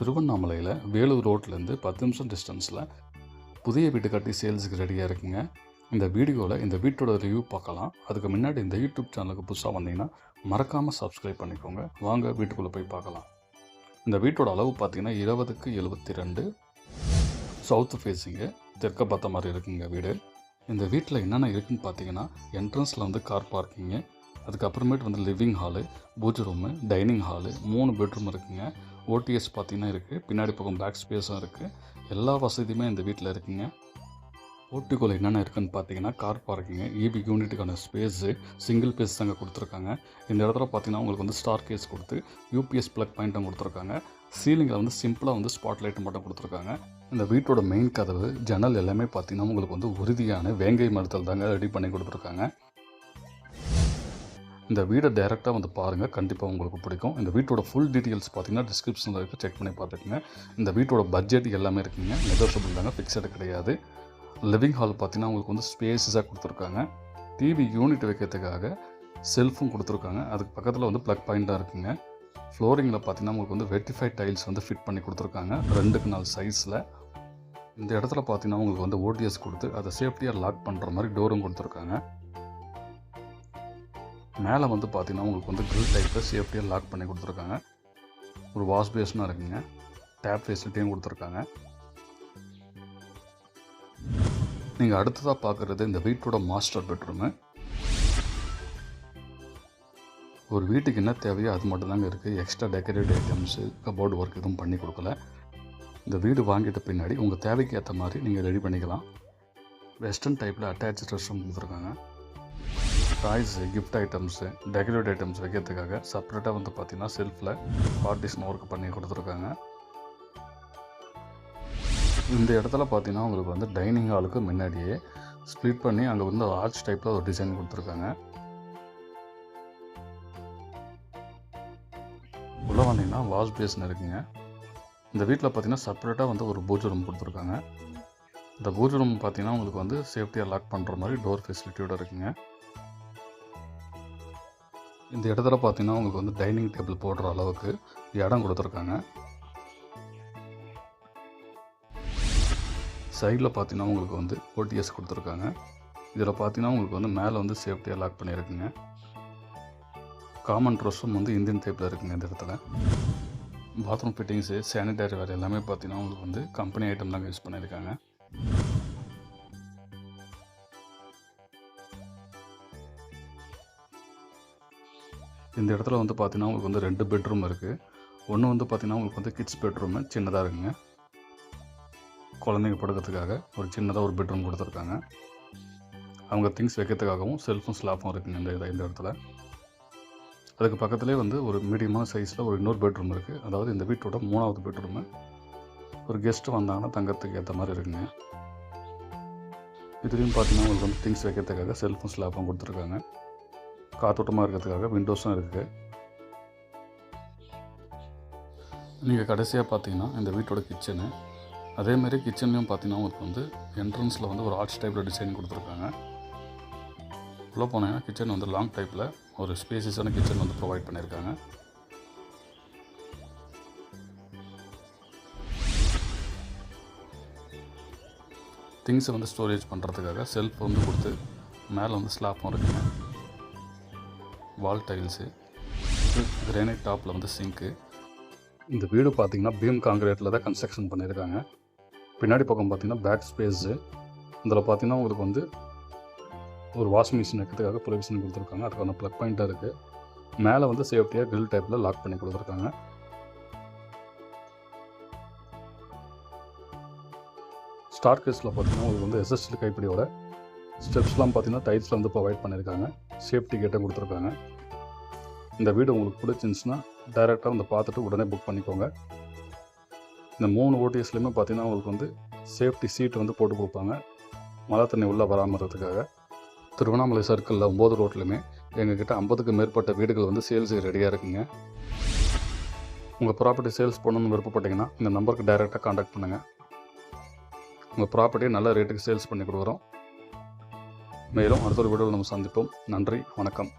திருவண்ணாமலையில் வேலூர் ரோட்லேருந்து பத்து நிமிஷம் டிஸ்டன்ஸில் புதிய வீடு கட்டி சேல்ஸுக்கு ரெடியாக இருக்குங்க. இந்த வீடியோவில் இந்த வீட்டோட ரிவ்யூ பார்க்கலாம். அதுக்கு முன்னாடி இந்த யூடியூப் சேனலுக்கு புதுசாக வந்தீங்கன்னா மறக்காமல் சப்ஸ்கிரைப் பண்ணிக்கோங்க. வாங்க வீட்டுக்குள்ளே போய் பார்க்கலாம். இந்த வீட்டோட அளவு பார்த்தீங்கன்னா இருபதுக்கு எழுபத்தி ரெண்டு சவுத்து ஃபேஸிங்கு தெற்க பார்த்த மாதிரி இருக்குங்க வீடு. இந்த வீட்டில் என்னென்ன இருக்குன்னு பார்த்தீங்கன்னா என்ட்ரன்ஸில் வந்து கார் பார்க்கிங்கு அதுக்கப்புறமேட்டு வந்து living hall puja room dining hall மூணு பெட்ரூம் இருக்குங்க. ஓடிஎஸ் பார்த்தீங்கன்னா இருக்குது பின்னாடி பக்கம் பேக் ஸ்பேஸும் இருக்குது எல்லா வசதியுமே இந்த வீட்டில் இருக்குங்க. போர்ட்டிகோல என்னென்ன இருக்குதுன்னு பார்த்தீங்கன்னா கார் பார்க்கிங்கு இபி யூனிட்டுக்கான ஸ்பேஸு சிங்கிள் பேஸ் தாங்க கொடுத்துருக்காங்க. இந்த இடத்துல பார்த்தீங்கன்னா உங்களுக்கு வந்து ஸ்டார் கேஸ் கொடுத்து யூபிஎஸ் ப்ளக் பாயிண்ட்டும் கொடுத்துருக்காங்க. சீலிங்கில் வந்து சிம்பிளாக வந்து ஸ்பாட் லைட் மட்டும் கொடுத்துருக்காங்க. இந்த வீட்டோட மெயின் கதவு ஜன்னல் எல்லாமே பார்த்தீங்கன்னா உங்களுக்கு வந்து உறுதியான வேங்கை மரத்தில் தாங்க ரெடி பண்ணி கொடுத்துருக்காங்க. இந்த வீடை டைரெக்டாக வந்து பாருங்கள் கண்டிப்பாக உங்களுக்கு பிடிக்கும். இந்த வீட்டோட ஃபுல் டீட்டெயில்ஸ் பார்த்தீங்கன்னா டிஸ்கிரிப்ஷனில் இருக்குது செக் பண்ணி பார்த்துக்குங்க. இந்த வீட்டோட பட்ஜெட் எல்லாமே இருக்குங்க. நெகோஷியபிள் தாங்க. ஃபிக்ஸடு கிடையாது. லிவிங் ஹால் பார்த்தீங்கன்னா உங்களுக்கு வந்து ஸ்பேஸஸாக கொடுத்துருக்காங்க. டிவி யூனிட் வைக்கிறதுக்காக செல்ஃபும் கொடுத்துருக்காங்க. அதுக்கு பக்கத்தில் வந்து ப்ளக் பாயிண்ட்டாக இருக்குங்க. ஃப்ளோரிங்கில் பார்த்தீங்கன்னா உங்களுக்கு வந்து வெட்டிஃபைட் டைல்ஸ் வந்து ஃபிட் பண்ணி கொடுத்துருக்காங்க. ரெண்டுக்கு நாலு சைஸில் இந்த இடத்துல பார்த்தீங்கன்னா உங்களுக்கு வந்து ஓடிஎஸ் கொடுத்து அதை சேஃப்டியாக லாக் பண்ணுற மாதிரி டோரும் கொடுத்துருக்காங்க. மேலே வந்து பார்த்தீங்கன்னா உங்களுக்கு வந்து grill டைப்பில் சேஃப்டியாக லாக் பண்ணி கொடுத்துருக்காங்க. ஒரு வாஷ் பேஸ்னாக இருக்குங்க. டேப் ஃபெசிலிட்டியும் கொடுத்துருக்காங்க. நீங்கள் அடுத்ததாக பார்க்குறது இந்த வீட்டோட மாஸ்டர் பெட்ரூமு ஒரு வீட்டுக்கு என்ன தேவையோ அது மட்டும்தாங்க இருக்குது extra decorative items cupboard work எதுவும் பண்ணி கொடுக்கல. இந்த வீடு வாங்கிட்ட பின்னாடி உங்கள் தேவைக்கு ஏற்ற மாதிரி நீங்கள் ரெடி பண்ணிக்கலாம். வெஸ்டர்ன் டைப்பில் அட்டாச் ரெஸ்ட் ரூம் கொடுத்துருக்காங்க. Toys gift items decorate items வைக்கிறதுக்காக செப்பரேட்டாக வந்து பார்த்தீங்கன்னா செல்ஃபில் பார்ட்டிஷன் ஒர்க் பண்ணி கொடுத்துருக்காங்க. இந்த இடத்துல பார்த்தீங்கன்னா உங்களுக்கு வந்து டைனிங் ஹாலுக்கு முன்னாடியே ஸ்ப்ளிட் பண்ணி அங்கே வந்து ஆர்ச் டைப்பில் ஒரு டிசைன் கொடுத்துருக்காங்க. உள்ளே வந்தீங்கன்னா வாஷ் பேஸ்னு இருக்குங்க. இந்த வீட்டில் பார்த்தீங்கன்னா செப்பரேட்டாக வந்து ஒரு பூஜை ரூம் கொடுத்துருக்காங்க. இந்த பூஜை ரூம் பார்த்தீங்கன்னா உங்களுக்கு வந்து சேஃப்டியாக லாக் பண்ணுற மாதிரி டோர் ஃபெசிலிட்டியோட இருக்குங்க. இந்த இடத்துல பார்த்தீங்கன்னா உங்களுக்கு வந்து டைனிங் டேபிள் போடுற அளவுக்கு இடம் கொடுத்துருக்காங்க. சைடில் பார்த்தீங்கன்னா உங்களுக்கு வந்து ஓடிஎஸ் கொடுத்துருக்காங்க. இதில் பார்த்தீங்கன்னா உங்களுக்கு வந்து மேலே வந்து சேஃப்டியாக லாக் பண்ணியிருக்குங்க. காமன் ட்ரெஸ்ஸும் வந்து இந்தியன் டைப்பில் இருக்குங்க இந்த இடத்துல. பாத்ரூம் ஃபிட்டிங்ஸு சானிடரி வேறு எல்லாமே பார்த்தீங்கன்னா உங்களுக்கு வந்து கம்பெனி ஐட்டம் தாங்க யூஸ் பண்ணியிருக்காங்க. இந்த இடத்துல வந்து பார்த்திங்கன்னா உங்களுக்கு வந்து ரெண்டு பெட்ரூம் இருக்குது ஒன்று வந்து பார்த்திங்கன்னா உங்களுக்கு வந்து கிட்ஸ் பெட்ரூமு சின்னதாக இருக்குங்க. குழந்தைங்க படுக்கிறதுக்காக ஒரு சின்னதாக ஒரு பெட்ரூம் கொடுத்துருக்காங்க. அவங்க திங்ஸ் வைக்கிறதுக்காகவும் செல்ஃபும் ஸ்லாப்பும் இருக்குங்க இந்த இதை இந்த இடத்துல. அதுக்கு பக்கத்துலேயே வந்து ஒரு மீடியமான சைஸில் ஒரு இன்னொரு பெட்ரூம் இருக்குது அதாவது இந்த வீட்டோட மூணாவது பெட்ரூமு ஒரு கெஸ்ட்டு வந்தாங்கன்னா தங்கறதுக்கு ஏற்ற மாதிரி இருக்குங்க. இதுலேயும் பார்த்தீங்கன்னா உங்களுக்கு வந்து திங்ஸ் வைக்கிறதுக்காக செல்ஃபும் ஸ்லாப்பும் கொடுத்துருக்காங்க. காத்தோட்டமாக இருக்கிறதுக்காக விண்டோஸும் இருக்குது நீங்கள் கடைசியாக பார்த்தீங்கன்னா இந்த வீட்டோட கிச்சனு அதேமாரி கிச்சன்லேயும் பார்த்தீங்கன்னா உங்களுக்கு வந்து என்ட்ரன்ஸில் வந்து ஒரு ஆர்ச் டைப்பில் டிசைன் கொடுத்துருக்காங்க. உள்ளே போனீங்கன்னா கிச்சன் வந்து லாங் டைப்பில் ஒரு ஸ்பேசியஸான கிச்சன் வந்து ப்ரொவைட் பண்ணியிருக்காங்க. திங்ஸை வந்து ஸ்டோரேஜ் பண்ணுறதுக்காக செல்ஃப் வந்து கொடுத்து மேலே வந்து ஸ்லாப்பும் இருக்குங்க. வால் டைல்ஸு கிரானைட் டாப்பில் வந்து சிங்க்கு இந்த வீடு பார்த்தீங்கன்னா பீம் காங்கிரீட்டில் தான் கன்ஸ்ட்ரக்ஷன் பண்ணியிருக்காங்க. பின்னாடி பக்கம் பார்த்தீங்கன்னா பேக் ஸ்பேஸு இதில் பார்த்தீங்கன்னா உங்களுக்கு வந்து ஒரு வாஷிங் மிஷின் வைக்கிறதுக்காக ப்ரொவிஷன் கொடுத்துருக்காங்க. அதுக்கான ப்ளக் பாயிண்ட்டாக இருக்குது மேலே வந்து சேஃப்டியாக கிரில் டைப்பில் லாக் பண்ணி கொடுத்துருக்காங்க. ஸ்டார் கேஸில் பார்த்தீங்கன்னா உங்களுக்கு வந்து எஸ்எஸ்டி கைப்பிடியோட ஸ்டெப்ஸ்லாம் பார்த்தீங்கன்னா டைல்ஸில் வந்து ப்ரொவைட் பண்ணியிருக்காங்க. சேஃப்டி கேட்டை கொடுத்துருக்காங்க. இந்த வீடு உங்களுக்கு பிடிச்சிருந்துச்சுன்னா டைரெக்டாக வந்து பார்த்துட்டு உடனே புக் பண்ணிக்கோங்க. இந்த மூணு ஓடிஎஸ்லையுமே பார்த்தீங்கன்னா உங்களுக்கு வந்து சேஃப்டி சீட் வந்து போட்டு கொடுப்பாங்க. மழை தண்ணி உள்ளே வராமல் இருக்கிறதுக்காக. திருவண்ணாமலை சர்க்கிளில் ஒம்பது ரோட்லையுமே எங்ககிட்ட ஐம்பதுக்கு மேற்பட்ட வீடுகள் வந்து சேல்ஸுக்கு ரெடியாக இருக்குங்க. உங்கள் ப்ராப்பர்ட்டி சேல்ஸ் பண்ணணும்னு விருப்பப்பட்டீங்கன்னா இந்த நம்பருக்கு டைரெக்டாக காண்டாக்ட் பண்ணுங்கள் உங்கள் ப்ராப்பர்ட்டியை நல்ல ரேட்டுக்கு சேல்ஸ் பண்ணி கொடுக்குறோம். மேலும் அடுத்த ஒரு வீடியோவில் நம்ம சந்திப்போம். நன்றி வணக்கம்.